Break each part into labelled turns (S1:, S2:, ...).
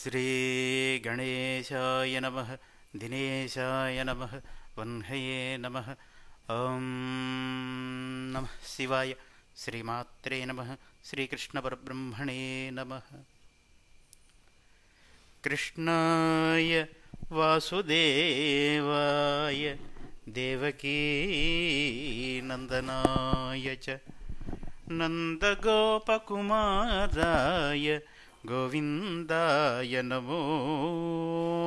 S1: श्रीगणेशाय नमः दिनेशाय नमः वह्नये नमः ॐ नमः शिवाय श्रीमात्रे नमः श्रीकृष्णपरब्रह्मणे नमः। कृष्णाय वासुदेवाय देवकीनन्दनाय च नन्दगोपकुमाराय गोविन्दाय नमो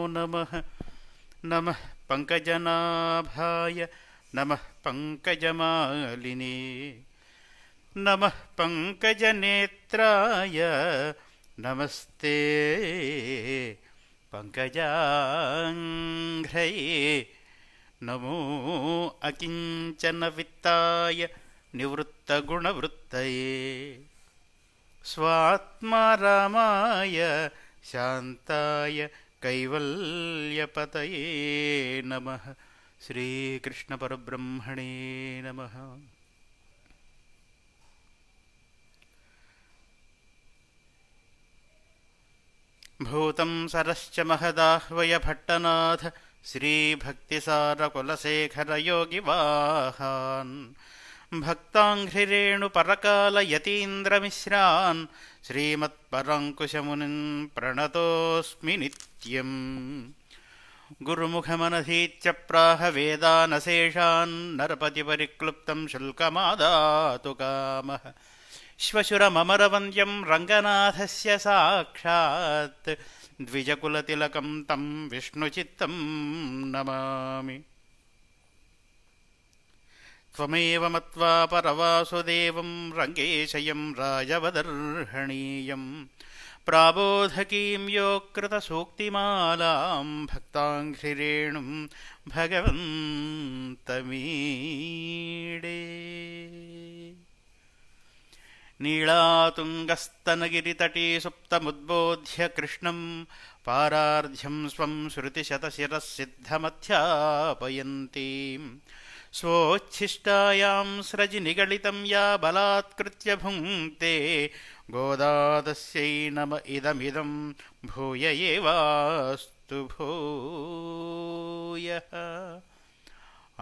S1: नमः। नमः पङ्कजनाभाय नमः पङ्कजमालिने नमः पङ्कजनेत्राय नमस्ते पङ्कजाङ्घ्रये नमो अकिञ्चनवित्ताय निवृत्तगुणवृत्तये स्वात्मा रामाय शान्ताय कैवल्यपतये नमः। श्रीकृष्णपरब्रह्मणे नमः। भूतं सरश्च महदाह्वय भट्टनाथ श्रीभक्तिसारकुलशेखरयोगिवाहान् भक्ताङ्घ्रिरेणुपरकालयतीन्द्रमिश्रान् श्रीमत्परङ्कुशमुनिन् प्रणतोऽस्मि नित्यम् गुरुमुखमनधीत्य प्राह वेदानशेषान् नरपतिपरिक्लुप्तं शुल्कमादातु कामः श्वशुरममरवन्द्यं रङ्गनाथस्य साक्षात् द्विजकुलतिलकं तं विष्णुचित्तं नमामि त्वमेव मत्वा परवासुदेवं रङ्गेशयं राजवदर्हणीयं प्राबोधकीं योकृतसूक्तिमालां भक्ताङ्घ्रिरेणुं भगवन्तमीडे। नीळातुङ्गस्तनगिरितटी सुप्तमुद्बोध्य कृष्णं पारार्ध्यं स्वं श्रुतिशतशिरःसिद्धमध्यापयन्तीं स्वोच्छिष्टायां स्रजिनिगलितं या बलात्कृत्य भुङ्क्ते गोदादस्यै नम इदमिदं भूय एवास्तु भूयः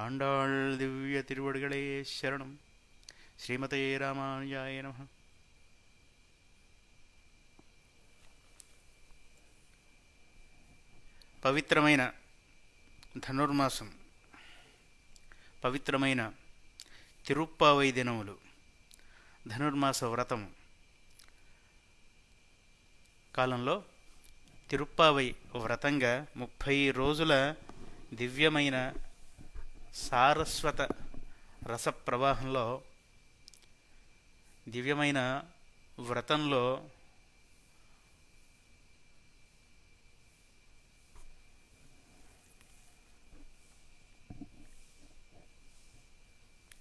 S1: आण्डाळ् दिव्यतिरुवडगळे शरणं श्रीमते रामानुजाय नमः పవిత్రమైన ధనుర్మాసం పవిత్రమైన తిరుప్పావై దినములు ధనుర్మాస వ్రతం కాలంలో తిరుప్పావై వ్రతంగా ముప్పై రోజుల దివ్యమైన సారస్వత రస ప్రవాహంలో దివ్యమైన వ్రతంలో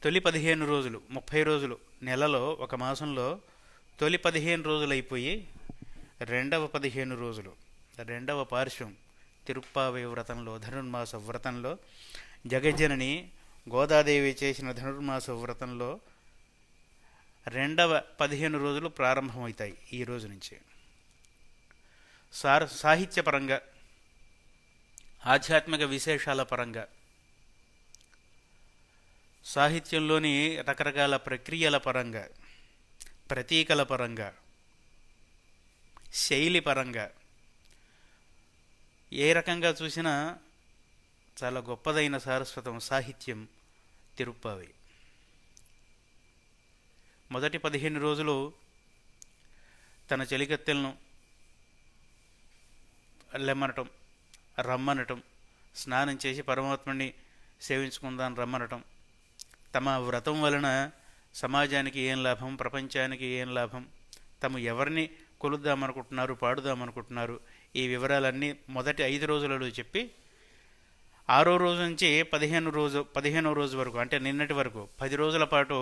S1: తొలి పదిహేను రోజులు ముప్పై రోజులు నెలలో ఒక మాసంలో తొలి పదిహేను రోజులు అయిపోయి రెండవ పదిహేను రోజులు రెండవ పార్శ్వం తిరుప్పావై వ్రతంలో ధనుర్మాస వ్రతంలో జగజ్జనని గోదాదేవి చేసిన ధనుర్మాస వ్రతంలో రెండవ పదిహేను రోజులు ప్రారంభమవుతాయి ఈ రోజు నుంచి. సార్ సాహిత్యపరంగా ఆధ్యాత్మిక విశేషాల పరంగా సాహిత్యంలోని రకరకాల ప్రక్రియల పరంగా ప్రతీకల పరంగా శైలి పరంగా ఏ రకంగా చూసినా చాలా గొప్పదైన సారస్వతం సాహిత్యం తిరుప్పావి. మొదటి పదిహేను రోజులు తన చెలికత్తెలను లెమ్మనటం రమ్మనటం స్నానం చేసి పరమాత్మని సేవించుకుందాం రమ్మనటం తమ వ్రతం వలన సమాజానికి ఏం లాభం ప్రపంచానికి ఏం లాభం తమ ఎవరిని కొలుద్దామనుకుంటున్నారు పాడుదామనుకుంటున్నారు ఈ వివరాలన్నీ మొదటి ఐదు రోజులలో చెప్పి ఆరో రోజు నుంచి పదిహేను రోజు పదిహేనో రోజు వరకు అంటే నిన్నటి వరకు పది రోజుల పాటు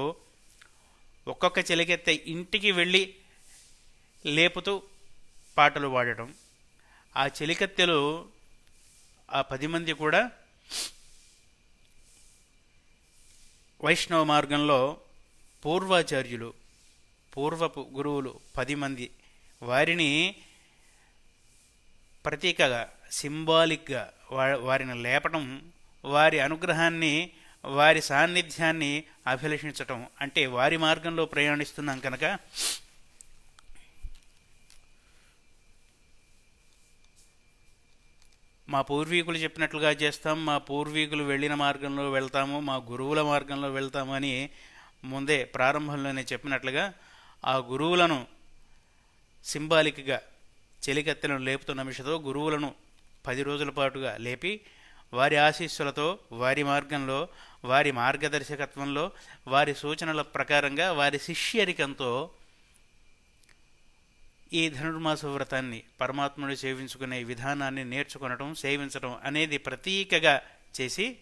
S1: ఒక్కొక్క చెలికెత్త ఇంటికి వెళ్ళి లేపుతూ పాటలు పాడటం ఆ చెలికత్తెలు ఆ పది మంది కూడా వైష్ణవ మార్గంలో పూర్వాచార్యులు పూర్వపు గురువులు పది మంది. వారిని ప్రతీకగా సింబాలిక్గా వా వారిని లేపటం వారి అనుగ్రహాన్ని వారి సాన్నిధ్యాన్ని అభిలషించటం. అంటే వారి మార్గంలో ప్రయాణిస్తున్నాం కనుక మా పూర్వీకులు చెప్పినట్లుగా చేస్తాం మా పూర్వీకులు వెళ్ళిన మార్గంలో వెళ్తాము మా గురువుల మార్గంలో వెళ్తాము అని ముందే ప్రారంభంలోనే చెప్పినట్లుగా ఆ గురువులను సింబాలిక్గా చెలికత్తెలను లేపుతున్న మిషతో గురువులను పది రోజుల పాటుగా లేపి వారి ఆశీస్సులతో వారి మార్గంలో వారి మార్గదర్శకత్వంలో వారి సూచనల ప్రకారంగా వారి శిష్యరికంతో ఈ ధనుర్మాస వ్రతాన్ని పరమాత్ముడు సేవించుకునే విధానాన్ని నేర్చుకొనటం సేవించటం అనేది ప్రతీకగా చేసి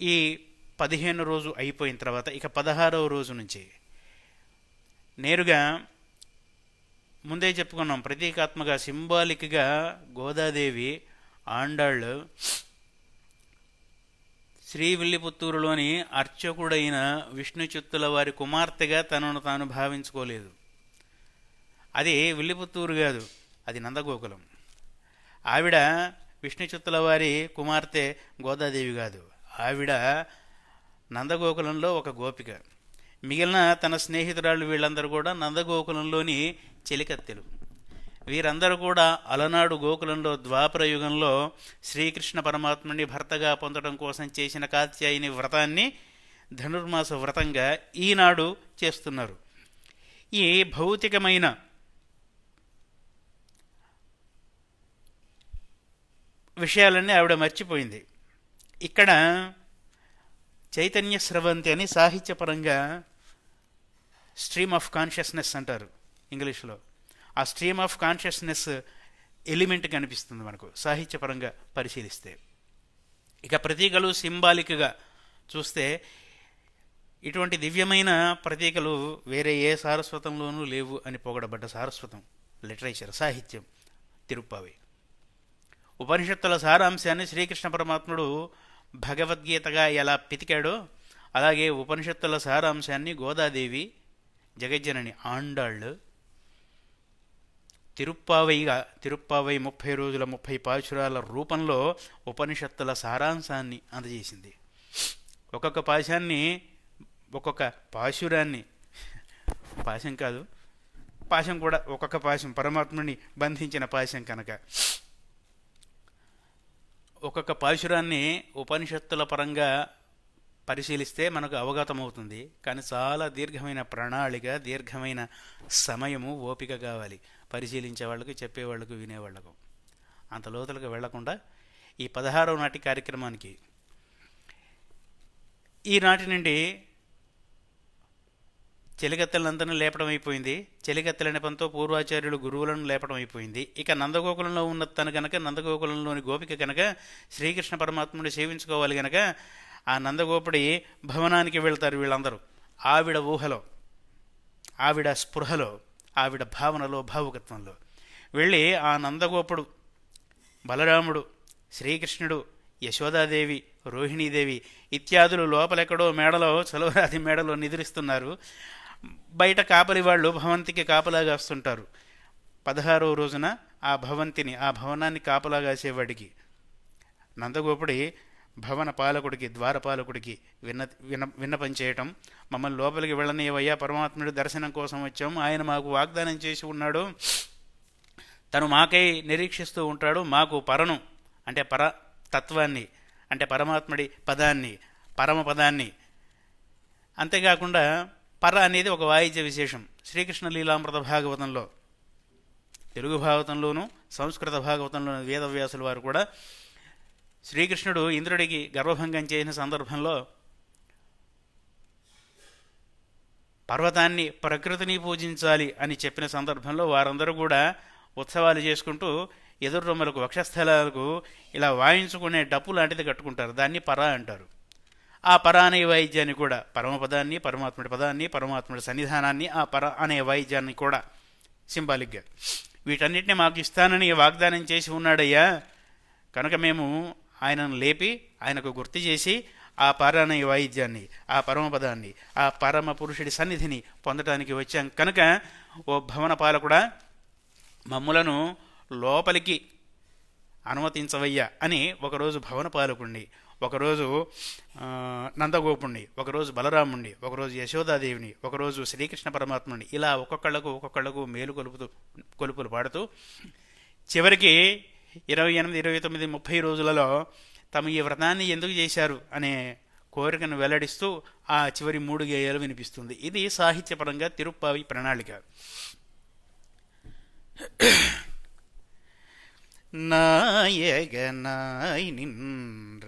S1: ఈ పదిహేను రోజు అయిపోయిన తర్వాత ఇక పదహారవ రోజు నుంచి నేరుగా ముందే చెప్పుకున్నాం ప్రతీకాత్మక సింబాలిక్గా గోదాదేవి ఆండాళ్ళు శ్రీవిల్లిపుత్తూరులోని అర్చకుడైన విష్ణుచిత్తుల వారి కుమార్తెగా తనను తాను భావించుకోలేదు. అది విల్లిపుత్తూరు కాదు అది నందగోకులం. ఆవిడ విష్ణుచిత్తుల వారి కుమార్తె గోదాదేవి కాదు. ఆవిడ నందగోకులంలో ఒక గోపిక. మిగిలిన తన స్నేహితురాళ్ళు వీళ్ళందరూ కూడా నందగోకులంలోని చెలికత్తెలు. వీరందరూ కూడా అలనాడు గోకులంలో ద్వాపర యుగంలో శ్రీకృష్ణ పరమాత్ముని భర్తగా పొందడం కోసం చేసిన కాత్యాయని వ్రతాన్ని ధనుర్మాస వ్రతంగా ఈనాడు చేస్తున్నారు. ఈ భౌతికమైన విషయాలన్నీ ఆవిడ మర్చిపోయింది. ఇక్కడ చైతన్య స్రవంతి అని సాహిత్యపరంగా స్ట్రీమ్ ఆఫ్ కాన్షియస్నెస్ అంటారు ఇంగ్లీష్లో. ఆ స్ట్రీమ్ ఆఫ్ కాన్షియస్నెస్ ఎలిమెంట్ కనిపిస్తుంది మనకు సాహిత్యపరంగా పరిశీలిస్తే. ఇక ప్రతీకలు సింబాలిక్గా చూస్తే ఇటువంటి దివ్యమైన ప్రతీకలు వేరే ఏ సారస్వతంలోనూ లేవు అని పొగడబడ్డ సారస్వతం లిటరేచర్ సాహిత్యం తిరుప్పావి. ఉపనిషత్తుల సారాంశాన్ని శ్రీకృష్ణ పరమాత్ముడు భగవద్గీతగా ఎలా పితికాడో అలాగే ఉపనిషత్తుల సారాంశాన్ని గోదాదేవి జగజ్జనని ఆండాళ్ళు తిరుప్పావైగా తిరుప్పావై ముప్పై రోజుల ముప్పై పాశురాల రూపంలో ఉపనిషత్తుల సారాంశాన్ని అందజేసింది. ఒక్కొక్క పాశాన్ని ఒక్కొక్క పాశురాన్ని పాశం కాదు పాశం కూడా ఒక్కొక్క పాశం పరమాత్ముని బంధించిన పాశం కనుక. ఒక్కొక్క పాశురాన్ని ఉపనిషత్తుల పరంగా పరిశీలిస్తే మనకు అవగతమవుతుంది. కానీ చాలా దీర్ఘమైన ప్రణాళిక దీర్ఘమైన సమయము ఓపిక కావాలి. పరిశీలించే వాళ్ళకు చెప్పేవాళ్ళకు వినేవాళ్ళకు అంత లోతులకు వెళ్ళకుండా ఈ పదహారవ నాటి కార్యక్రమానికి. ఈనాటి నుండి చెలికత్తెలందరినీ లేపడం అయిపోయింది. చెలికత్తెల పనితో పూర్వాచార్యులు గురువులను లేపడం అయిపోయింది. ఇక నందగోకులంలో ఉన్న తను కనుక నందగోకులంలోని గోపిక కనుక శ్రీకృష్ణ పరమాత్ముని సేవించుకోవాలి కనుక ఆ నందగోపుడి భవనానికి వెళ్తారు వీళ్ళందరూ. ఆవిడ ఊహలో ఆవిడ స్పృహలో ఆవిడ భావనలో భావుకత్వంలో. వెళ్ళి ఆ నందగోపుడు బలరాముడు శ్రీకృష్ణుడు యశోదాదేవి రోహిణీదేవి ఇత్యాదులు లోపలెక్కడో మేడలో చలవరాది మేడలో నిద్రిస్తున్నారు. బయట కాపలి వాళ్ళు భవంతికి కాపలాగా వస్తుంటారు. పదహారవ రోజున ఆ భవంతిని ఆ భవనాన్ని కాపలాగాసేవాడికి నందగోపుడి భవన పాలకుడికి ద్వారపాలకుడికి విన్న విన్న విన్నపం చేయటం మమ్మల్ని లోపలికి వెళ్ళనీయవయ్యా పరమాత్ముడి దర్శనం కోసం వచ్చాం ఆయన మాకు వాగ్దానం చేసి ఉన్నాడు. తను మాకై నిరీక్షిస్తూ ఉంటాడు మాకు పరను అంటే పర తత్వాన్ని అంటే పరమాత్ముడి పదాన్ని పరమ పదాన్ని అంతేకాకుండా పర అనేది ఒక వాయిద్య విశేషం. శ్రీకృష్ణ లీలామృత భాగవతంలో తెలుగు భాగవతంలోనూ సంస్కృత భాగవతంలోను వేదవ్యాసుల వారు కూడా శ్రీకృష్ణుడు ఇంద్రుడికి గర్వభంగం చేసిన సందర్భంలో పర్వతాన్ని ప్రకృతిని పూజించాలి అని చెప్పిన సందర్భంలో వారందరూ కూడా ఉత్సవాలు చేసుకుంటూ ఎదురు రొమ్మలకు వక్షస్థలాలకు ఇలా వాయించుకునే డప్పు లాంటిది కట్టుకుంటారు. దాన్ని పర అంటారు. ఆ పర అనే వాయిద్యాన్ని కూడా పరమపదాన్ని పరమాత్ముడి పదాన్ని పరమాత్ముడి సన్నిధానాన్ని ఆ పర అనే వాయిద్యాన్ని కూడా సింబాలిక్గా వీటన్నిటిని మాకు ఇస్తానని వాగ్దానం చేసి ఉన్నాడయ్యా. కనుక మేము ఆయనను లేపి ఆయనకు గుర్తు చేసి ఆ పర వాయిద్యాన్ని ఆ పరమపదాన్ని ఆ పరమ పురుషుడి సన్నిధిని పొందడానికి వచ్చాం. కనుక ఓ భవన పాలకుడా మమ్ములను లోపలికి అనుమతించవయ్యా అని ఒకరోజు భవన పాలకుణ్ణి ఒకరోజు ఆ, నందగోపుణ్ణి ఒకరోజు బలరాముణ్ణి ఒకరోజు యశోదాదేవిని ఒకరోజు శ్రీకృష్ణ పరమాత్ముని ఇలా ఒక్కొక్కళ్ళకు ఒక్కొక్కళ్ళకు మేలు కొలుపుతూ కొలుపులు పాడుతూ చివరికి ఇరవై ఎనిమిది ఇరవై తొమ్మిది ముప్పై రోజులలో తమ ఈ వ్రతాన్ని ఎందుకు చేశారు అనే కోరికను వెల్లడిస్తూ ఆ చివరి మూడు గేయాలు వినిపిస్తుంది ఇది సాహిత్యపరంగా తిరుప్పావి ప్రణాళిక நாயகனாய் நின்ற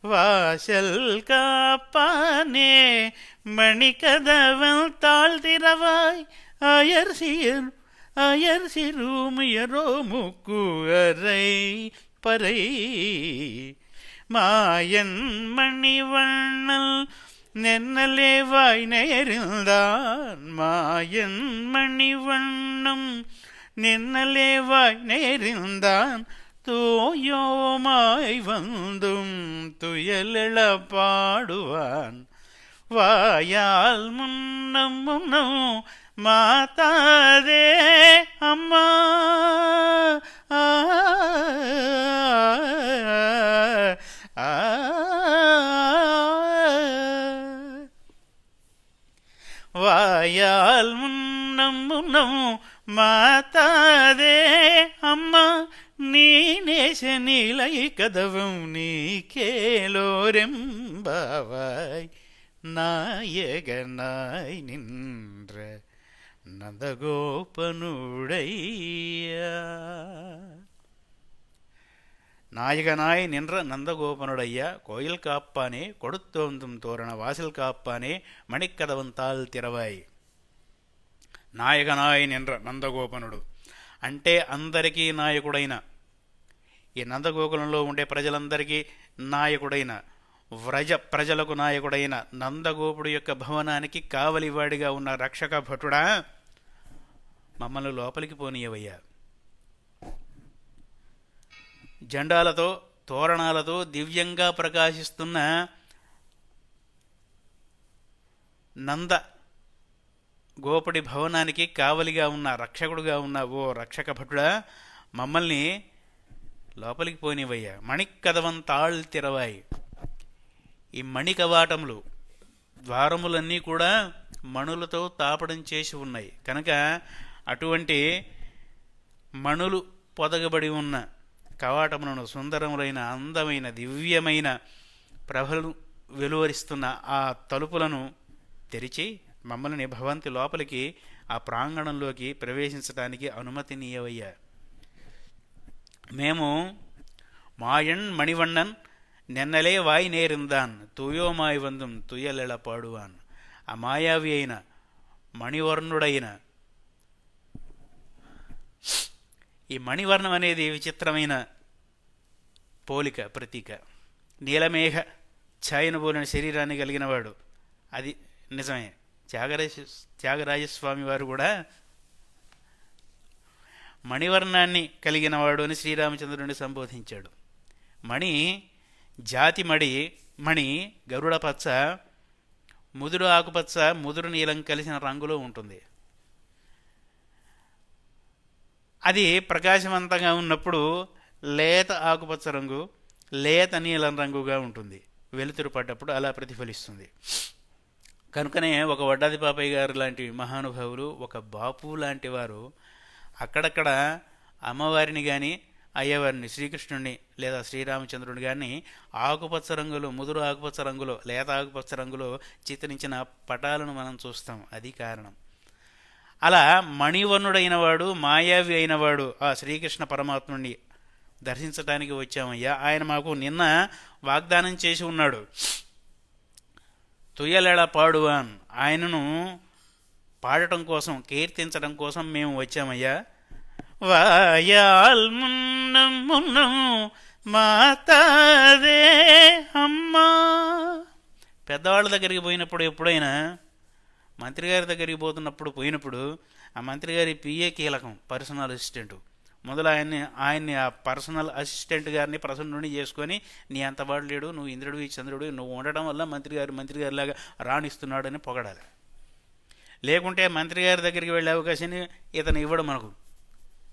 S1: வாசல் காப்பானே மணிக்கதவல் தாழ்திரவாய் அயர் சீர் அயர் சிறுமியரோ முக்கு அறை பறை. மாயன் மணிவண்ணல் நென்னலே வாய் நேர்ந்தான் மாயன் மணிவண்ணம் நின்னலே வாய் நேர்ந்தான் தூயோமாய் வந்தும் துயலிழ பாடுவான் வாயால் முன்னம் முன்னம் மாத்தாதே அம்மா. வாயால் முன்னம் முன்னம் மாத்தாதே நேச நிலை கதவும் நீ கேளோரெம்பாவாய் நாயகனாய் நின்ற நந்தகோபனுடையா நாயகனாய் நின்ற நந்தகோபனுடைய கோயில் காப்பானே கொடுத்தோந்தும் தோரண வாசல் காப்பானே மணிக்கதவன் தாள் திறவாய் నాయకనాయ్ నిండ్ర నందగోపనుడు అంటే అందరికీ నాయకుడైన ఈ నందగోకులంలో ఉండే ప్రజలందరికీ నాయకుడైన వ్రజ ప్రజలకు నాయకుడైన నందగోపుడు యొక్క భవనానికి కావలివాడిగా ఉన్న రక్షక భటుడా మమ్మల్ని లోపలికి పోనీయవయ్యా. జెండాలతో తోరణాలతో దివ్యంగా ప్రకాశిస్తున్న నంద గోపడి భవనానికి కావలిగా ఉన్న రక్షకుడుగా ఉన్న ఓ రక్షక భటుడా మమ్మల్ని లోపలికి పోనివయ్యా. మణికదవం తాళ్ తిరవాయి. ఈ మణి కవాటములు ద్వారములన్నీ కూడా మణులతో తాపడం చేసి ఉన్నాయి. కనుక అటువంటి మణులు పొదగబడి ఉన్న కవాటములను సుందరములైన అందమైన దివ్యమైన ప్రభలు వెలువరిస్తున్న ఆ తలుపులను తెరిచి మమ్మల్ని భవంతి లోపలికి ఆ ప్రాంగణంలోకి ప్రవేశించడానికి అనుమతినీయవయ్యా. మేము మాయన్ మణివన్నన్ నిన్నలే వాయి నేరిందాన్ తుయోమాయి వందం తుయలెళ పాడువాన్. ఆ మాయావి అయిన మణివర్ణుడైన ఈ మణివర్ణం అనేది విచిత్రమైన పోలిక ప్రతీక. నీలమేఘ ఛాయను పోలిన శరీరాన్ని కలిగినవాడు అది నిజమే. త్యాగరాజ త్యాగరాజస్వామి వారు కూడా మణివర్ణాన్ని కలిగినవాడు అని శ్రీరామచంద్రుడిని సంబోధించాడు. మణి జాతి మడి మణి గరుడ పచ్చ ముదురు ఆకుపచ్చ ముదురు నీలం కలిసిన రంగులో ఉంటుంది. అది ప్రకాశవంతంగా ఉన్నప్పుడు లేత ఆకుపచ్చ రంగు లేత నీలం రంగుగా ఉంటుంది. వెలుతురు పడ్డప్పుడు అలా ప్రతిఫలిస్తుంది. కనుకనే ఒక వడ్డాది పాపయ్య గారు లాంటి మహానుభావులు ఒక బాపు లాంటి వారు అక్కడక్కడ అమ్మవారిని కానీ అయ్యవారిని శ్రీకృష్ణుడిని లేదా శ్రీరామచంద్రుని కానీ ఆకుపచ్చ రంగులో ముదురు ఆకుపచ్చ రంగులో లేత ఆకుపచ్చ రంగులో చిత్రించిన పటాలను మనం చూస్తాం. అది కారణం. అలా మణివర్ణుడైన వాడు మాయావి అయినవాడు ఆ శ్రీకృష్ణ పరమాత్ముడిని దర్శించడానికి వచ్చామయ్యా. ఆయన మాకు నిన్న వాగ్దానం చేసి ఉన్నాడు. తుయ్యలేళ పాడువాన్ ఆయనను పాడటం కోసం కీర్తించడం కోసం మేము వచ్చామయ్యా. వాయాల్ మున్నం మున్నం మాతాదే అమ్మా. పెద్దవాళ్ళ దగ్గరికి పోయినప్పుడు ఎప్పుడైనా మంత్రి గారి దగ్గరికి పోతున్నప్పుడు పోయినప్పుడు ఆ మంత్రి గారి పిఏ కీలకం పర్సనల్ అసిస్టెంట్. మొదలు ఆయన్ని ఆయన్ని ఆ పర్సనల్ అసిస్టెంట్ గారిని ప్రసన్నుని చేసుకొని నీ అంత వాడు లేడు నువ్వు ఇంద్రుడివి చంద్రుడు నువ్వు ఉండటం వల్ల మంత్రి గారు మంత్రి గారిలాగా రాణిస్తున్నాడని పొగడాలి. లేకుంటే మంత్రి గారి దగ్గరికి వెళ్ళే అవకాశాన్ని ఇతను ఇవ్వడం మనకు.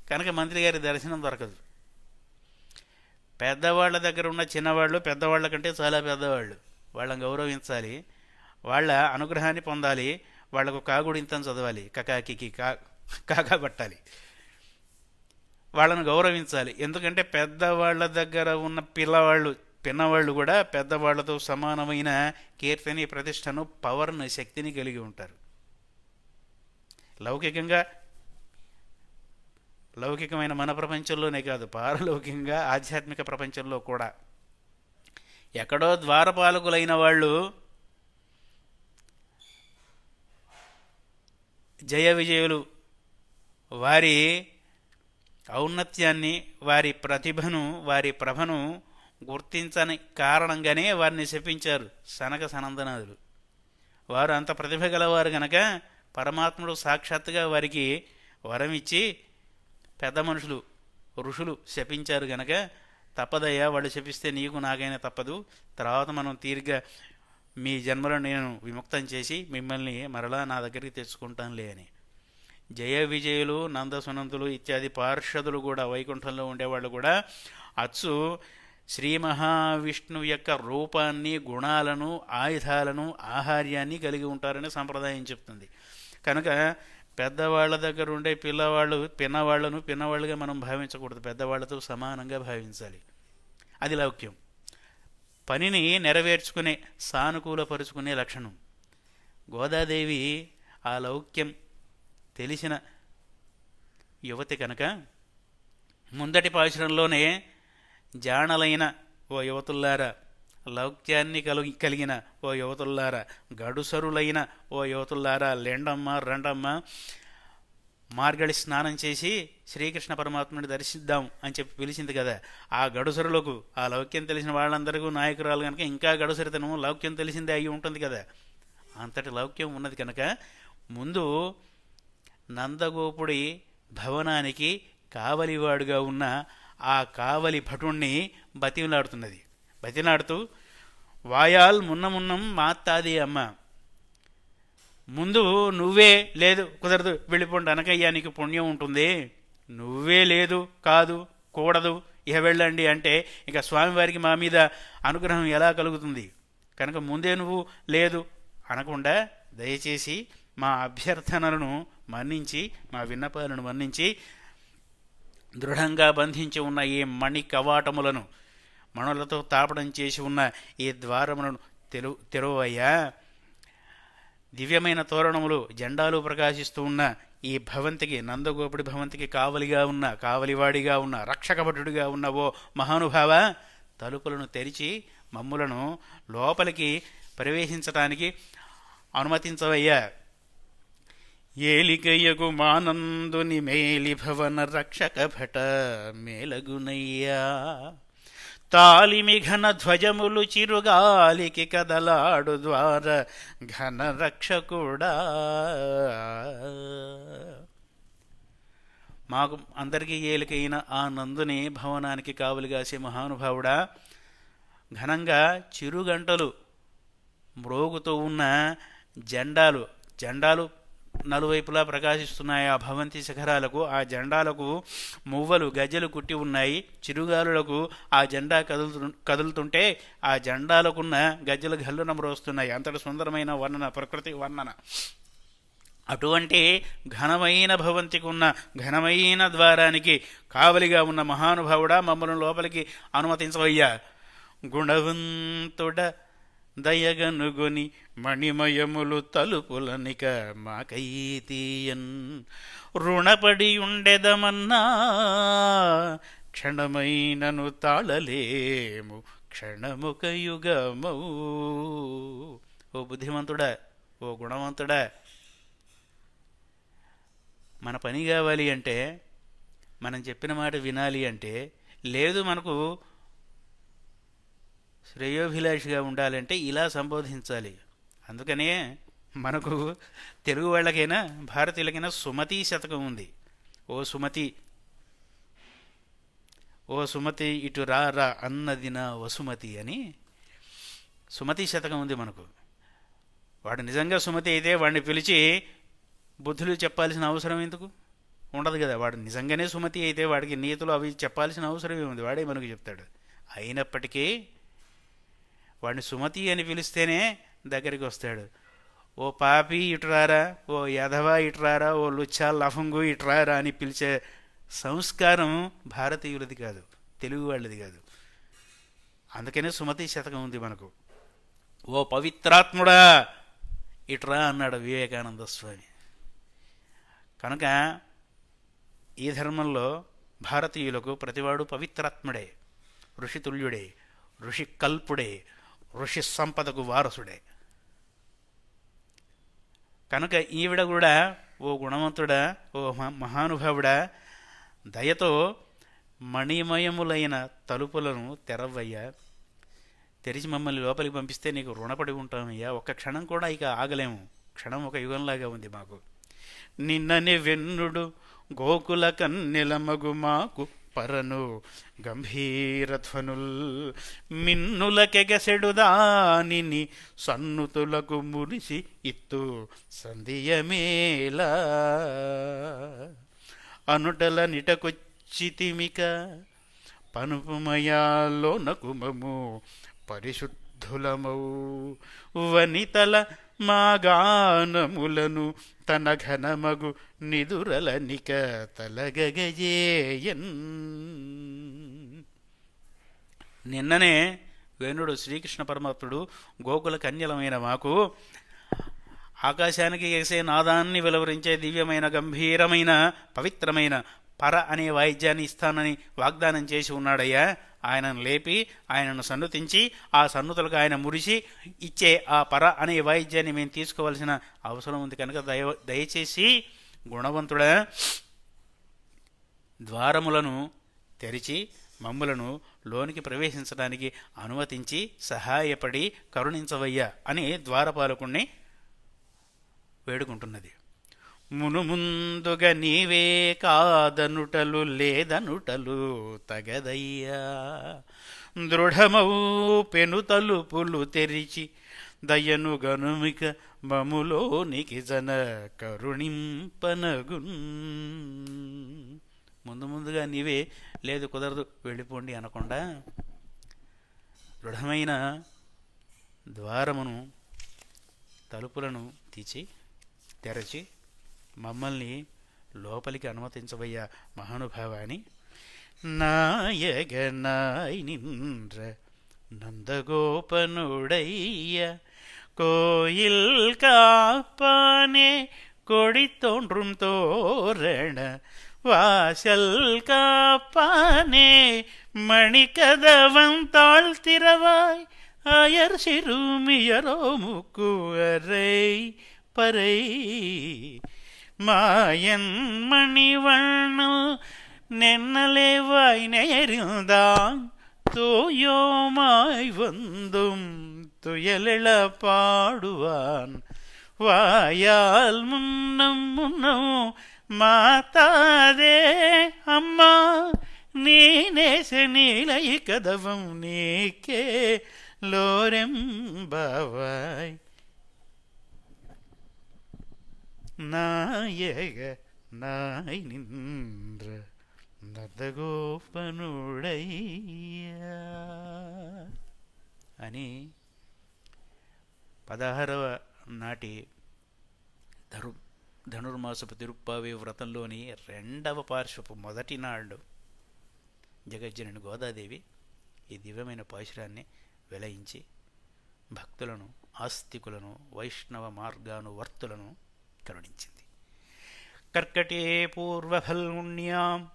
S1: కనుక మంత్రి గారి దర్శనం దొరకదు. పెద్దవాళ్ళ దగ్గర ఉన్న చిన్నవాళ్ళు పెద్దవాళ్ళ కంటే చాలా పెద్దవాళ్ళు. వాళ్ళని గౌరవించాలి. వాళ్ళ అనుగ్రహాన్ని పొందాలి. వాళ్ళకు కాగుడింతం చదవాలి. కకాకి కా కాకా పట్టాలి. వాళ్ళను గౌరవించాలి. ఎందుకంటే పెద్దవాళ్ళ దగ్గర ఉన్న పిల్లవాళ్ళు పిన్నవాళ్ళు కూడా పెద్దవాళ్ళతో సమానమైన కీర్తిని ప్రతిష్టను పవర్ను శక్తిని కలిగి ఉంటారు. లౌకికంగా లౌకికమైన మన ప్రపంచంలోనే కాదు పారలౌకికంగా ఆధ్యాత్మిక ప్రపంచంలో కూడా. ఎక్కడో ద్వారపాలకులైన వాళ్ళు జయ విజయులు. వారి ఔన్నత్యాన్ని వారి ప్రతిభను వారి ప్రభను గుర్తించని కారణంగానే వారిని శపించారు సనక సనందనాథులు. వారు అంత ప్రతిభ గలవారు గనక పరమాత్ముడు సాక్షాత్తుగా వారికి వరం ఇచ్చి పెద్ద మనుషులు ఋషులు శపించారు గనక తప్పదయ్యా వాళ్ళు శపిస్తే నీకు నాకైనా తప్పదు. తర్వాత మనం తీరిగ్గా మీ జన్మలో నేను విముక్తం చేసి మిమ్మల్ని మరలా నా దగ్గరికి తెచ్చుకుంటానులే అని. జయ విజయులు నందసునంతులు ఇత్యాది పార్షదులు కూడా వైకుంఠంలో ఉండేవాళ్ళు కూడా అచ్చు శ్రీ మహావిష్ణు యొక్క రూపాన్ని గుణాలను ఆయుధాలను ఆహార్యాన్ని కలిగి ఉంటారని సంప్రదాయం చెప్తుంది. కనుక పెద్దవాళ్ళ దగ్గర ఉండే పిల్లవాళ్ళు పిన్నవాళ్ళను పిన్నవాళ్ళుగా మనం భావించకూడదు. పెద్దవాళ్ళతో సమానంగా భావించాలి. అది లౌక్యం. పనిని నెరవేర్చుకునే సానుకూలపరుచుకునే లక్షణం. గోదాదేవి ఆ లౌక్యం తెలిసిన యువతి కనుక ముందటి పాశురంలోనే జాణలైన ఓ యువతుల్లారా లౌక్యాన్ని కలిగి కలిగిన ఓ యువతుల్లారా గడుసరులైన ఓ యువతుల్లారా లెండమ్మ రండమ్మ మార్గడి స్నానం చేసి శ్రీకృష్ణ పరమాత్ముని దర్శిద్దాం అని చెప్పి పిలిచింది కదా. ఆ గడుసరులకు ఆ లౌక్యం తెలిసిన వాళ్ళందరికీ నాయకురాలు కనుక ఇంకా గడుసరితనం లౌక్యం తెలిసిందే అయి ఉంటుంది కదా. అంతటి లౌక్యం ఉన్నది కనుక ముందు నందగోపుడి భవనానికి కావలివాడుగా ఉన్న ఆ కావలి భటుణ్ణి బతిమలాడుతున్నది. బతిలాడుతూ వాయాల్ మున్నమున్నం మాత్తాది అమ్మ. ముందు నువ్వే లేదు కుదరదు వెళ్ళిపోండి అనకయ్యా నీకు పుణ్యం ఉంటుంది. నువ్వే లేదు కాదు కూడదు ఇహ వెళ్ళండి అంటే ఇక స్వామివారికి మా మీద అనుగ్రహం ఎలా కలుగుతుంది? కనుక ముందే నువ్వు లేదు అనకుండా దయచేసి మా అభ్యర్థనలను మన్నించి మా విన్నపాలను మన్నించి దృఢంగా బంధించి ఉన్న ఈ మణి కవాటములను మణులతో తాపడం చేసి ఉన్న ఈ ద్వారములను తెలు తెరువయ్యా. దివ్యమైన తోరణములు జెండాలు ప్రకాశిస్తూ ఉన్న ఈ భవంతికి నందగోపుడి భవంతికి కావలిగా ఉన్న కావలివాడిగా ఉన్న రక్షకభటుడిగా ఉన్న ఓ మహానుభావ తలుపులను తెరిచి మమ్ములను లోపలికి ప్రవేశించటానికి అనుమతించవయ్యా. ఏలికయ్యకు మానందుని మేలి భవన రక్షక భట మేలగునయ్యా. తాలిమి ఘన ధ్వజములు చిరుగాలికి కదలాడు ద్వార ఘన రక్షకుడా. మాకు అందరికీ ఏలికైన ఆ నందుని భవనానికి కావలిగాసే మహానుభావుడా ఘనంగా చిరుగంటలు మ్రోగుతూ ఉన్న జెండాలు జెండాలు నలువైపులా ప్రకాశిస్తున్నాయి. ఆ భవంతి శిఖరాలకు ఆ జెండాలకు మువ్వలు గజ్జలు కుట్టి ఉన్నాయి. చిరుగాలులకు ఆ జెండా కదులుతు కదులుతుంటే ఆ జెండాలకున్న గజ్జలు గల్లున మ్రోస్తున్నాయి అంతటి సుందరమైన వర్ణన ప్రకృతి వర్ణన. అటువంటి ఘనమైన భవంతికి ఉన్న ఘనమైన ద్వారానికి కావలిగా ఉన్న మహానుభావుడా మమ్మల్ని లోపలికి అనుమతించవయ్యా. గుణవంతుడ దయగనుగొని మణిమయములు తలుపులనిక మాకైతీయన్. రుణపడి ఉండెదమన్నా క్షణమైనను తాళలేము క్షణముక యుగమౌ. ఓ బుద్ధిమంతుడా ఓ గుణవంతుడా మన పని కావాలి అంటే మనం చెప్పిన మాట వినాలి అంటే లేదు మనకు శ్రేయోభిలాషిగా ఉండాలంటే ఇలా సంబోధించాలి. అందుకనే మనకు తెలుగు వాళ్ళకైనా భారతీయులకైనా సుమతి శతకం ఉంది. ఓ సుమతి ఓ సుమతి ఇటు రా రా అన్నది నా వసుమతి అని సుమతి శతకం ఉంది మనకు. వాడు నిజంగా సుమతి అయితే వాడిని పిలిచి బుద్ధులు చెప్పాల్సిన అవసరం ఎందుకు? ఉండదు కదా. వాడు నిజంగానే సుమతి అయితే వాడికి నీతులు అవి చెప్పాల్సిన అవసరం ఏముంది వాడే మనకు చెప్తాడు. అయినప్పటికీ వాడిని సుమతి అని పిలిస్తేనే దగ్గరికి వస్తాడు. ఓ పాపి ఇటురారా ఓ యధవా ఇటురారా ఓ లుచ్చా లఫంగు ఇటురారా అని పిలిచే సంస్కారం భారతీయులది కాదు తెలుగు వాళ్ళది కాదు. అందుకనే సుమతి శతకం ఉంది మనకు. ఓ పవిత్రాత్ముడా ఇట్రా అన్నాడు వివేకానంద స్వామి. కనుక ఈ ధర్మంలో భారతీయులకు ప్రతివాడు పవిత్రాత్ముడే ఋషితుల్యుడే ఋషి కల్పుడే ఋషి సంపదకు వారసుడే. కనుక ఈవిడ కూడా ఓ గుణవంతుడా ఓ మహానుభావుడా దయతో మణిమయములైన తలుపులను తెరవయ్యా. తెరిచి మమ్మల్ని లోపలికి పంపిస్తే నీకు రుణపడి ఉంటామయ్యా. ఒక్క క్షణం కూడా ఇక ఆగలేము. క్షణం ఒక యుగంలాగా ఉంది మాకు. నిన్ననే వెన్నుడు గోకుల కన్నెలమగు మాకు పరను గంభీరధ్వనుల్ మిన్నులకెగసెడు దానిని సన్నుతులకు మురిసి ఇత్తు సంధియమేలా. అనుటల నిటకొచ్చితిమిక పనుపుమయాలోన కుమము పరిశుద్ధులమౌ. వనితల మా గానములను తన ఘనమగు నిదురలనిక తలగగజేయన్ నిన్ననే వేణుడు శ్రీకృష్ణ పరమాత్ముడు గోకుల కన్యలమైన మాకు ఆకాశానికి ఎగిసే నాదాన్ని వెలువరించే దివ్యమైన గంభీరమైన పవిత్రమైన పర అనే వాయిద్యాన్ని ఇస్తానని వాగ్దానం చేసి ఉన్నాడయ్యా. ఆయనను లేపి ఆయనను సన్నుతించి ఆ సన్నుతులకు ఆయన మురిసి ఇచ్చే ఆ పర అనే వాయిద్యాన్ని మేము తీసుకోవాల్సిన అవసరం ఉంది కనుక దయ దయచేసి గుణవంతుడా ద్వారములను తెరిచి మమ్ములను లోనికి ప్రవేశించడానికి అనుమతించి సహాయపడి కరుణించవయ్యా అని ద్వారపాలకుణ్ణి వేడుకుంటున్నది. మును ముందుగా నీవే కాదనుటలు లేదనుటలు తగదయ్యా. దృఢమౌ పెను తలుపులు తెరిచి దయను గనుమిక మములోనికి జన కరుణింపనగున్. ముందు ముందుగా నీవే లేదు కుదరదు వెళ్ళిపోండి అనకుండా దృఢమైన ద్వారమును తలుపులను తీసి తెరచి మమ్మల్ని లోపలికి అనుమతించబయ్యా మహానుభావాని நாயகனாய் நின்ற நந்தகோபனுடைய கோயில் காப்பானே கொடி தோன்றும் தோரண வாசல் காப்பானே மணிக்கதவன் தாழ் திறவாய் அயர் சிறுமியரோ முக்குவரை பறை மாயன் மணிவண்ணல் நென்னலே வாய் நேர்ந்தான் தூயோமாய் வந்தும் துயலிழ பாடுவான். வாயால் முன்னம் முன்னம் மாத்தாதே அம்மா நீ நேச நிலை கதவம் நீக்கே லோரெம்பாவாய். నాయగ நாய் నింద్ర నర్దగోపనుడయ్యా. అని పదహారవ నాటి ధరు ధనుర్మాసపు తిరుప్పావి వ్రతంలోని రెండవ పార్శ్వపు మొదటి నాడు జగజ్జనుని గోదాదేవి ఈ దివ్యమైన పాశురాన్ని వెలయించి భక్తులను ఆస్తికులను వైష్ణవ మార్గానువర్తులను కరుణించింది. కర్కటే పూర్వఫల్గుణ్యాం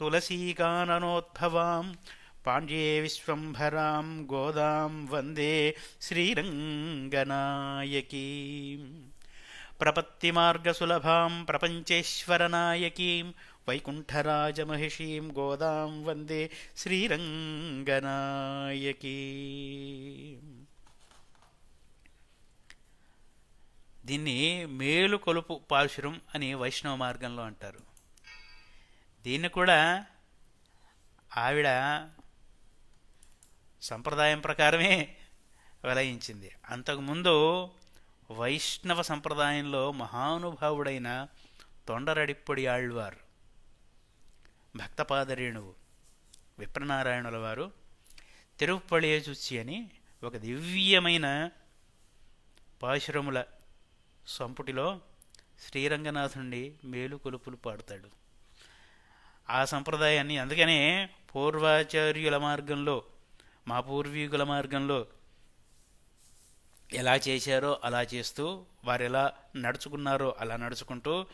S1: తులసీకాననోద్భవాం పాండ్యే విశ్వంభరాం గోదాం వందే శ్రీరంగనాయకీం. ప్రపత్తిమార్గసులభాం ప్రపంచేశ్వరనాయకీం వైకుంఠరాజమహిషీం గోదాం వందే శ్రీరంగనాయకీ. దీన్ని మేలు కొలుపు పాశురం అని వైష్ణవ మార్గంలో అంటారు. దీన్ని కూడా ఆవిడ సంప్రదాయం ప్రకారమే వెలయించింది. అంతకుముందు వైష్ణవ సంప్రదాయంలో మహానుభావుడైన తొండరడిప్పొడి ఆళ్వారు భక్తపాదరేణువు విప్రనారాయణుల వారు తిరుప్పళేజుచ్చి అని ఒక దివ్యమైన పాశురముల సంపుటిలో శ్రీరంగనాథుండి మేలు కొలుపులు పాడుతాడు. ఆ సంప్రదాయాన్ని అందుకనే పూర్వాచార్యుల మార్గంలో మా పూర్వీకుల మార్గంలో ఎలా చేశారో అలా చేస్తూ వారు ఎలా నడుచుకున్నారో అలా నడుచుకుంటూ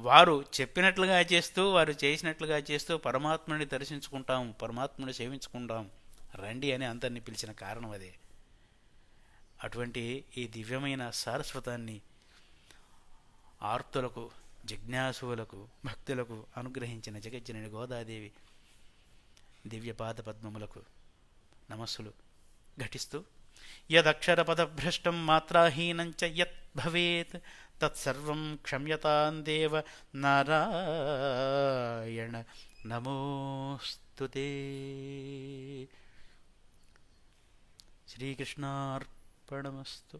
S1: వారు చెప్పినట్లుగా చేస్తూ వారు చేసినట్లుగా చేస్తూ పరమాత్ముని దర్శించుకుంటాం పరమాత్ముని సేవించుకుంటాం. రండి అని అందరినీ పిలిచిన కారణం అదే. అటువంటి ఈ దివ్యమైన సారస్వతాన్ని ఆర్తులకు జిజ్ఞాసువులకు భక్తులకు అనుగ్రహించిన జగజ్జనని గోదాదేవి దివ్యపాద పద్మములకు నమస్సులు ఘటిస్తూ యదక్షరపదభ్రష్టం మాత్రాహీనం చ యత్ భవేత్ తత్సర్వం క్షమ్యతాం దేవ నారాయణ నమోస్తుతే. अर्पणमस्तु।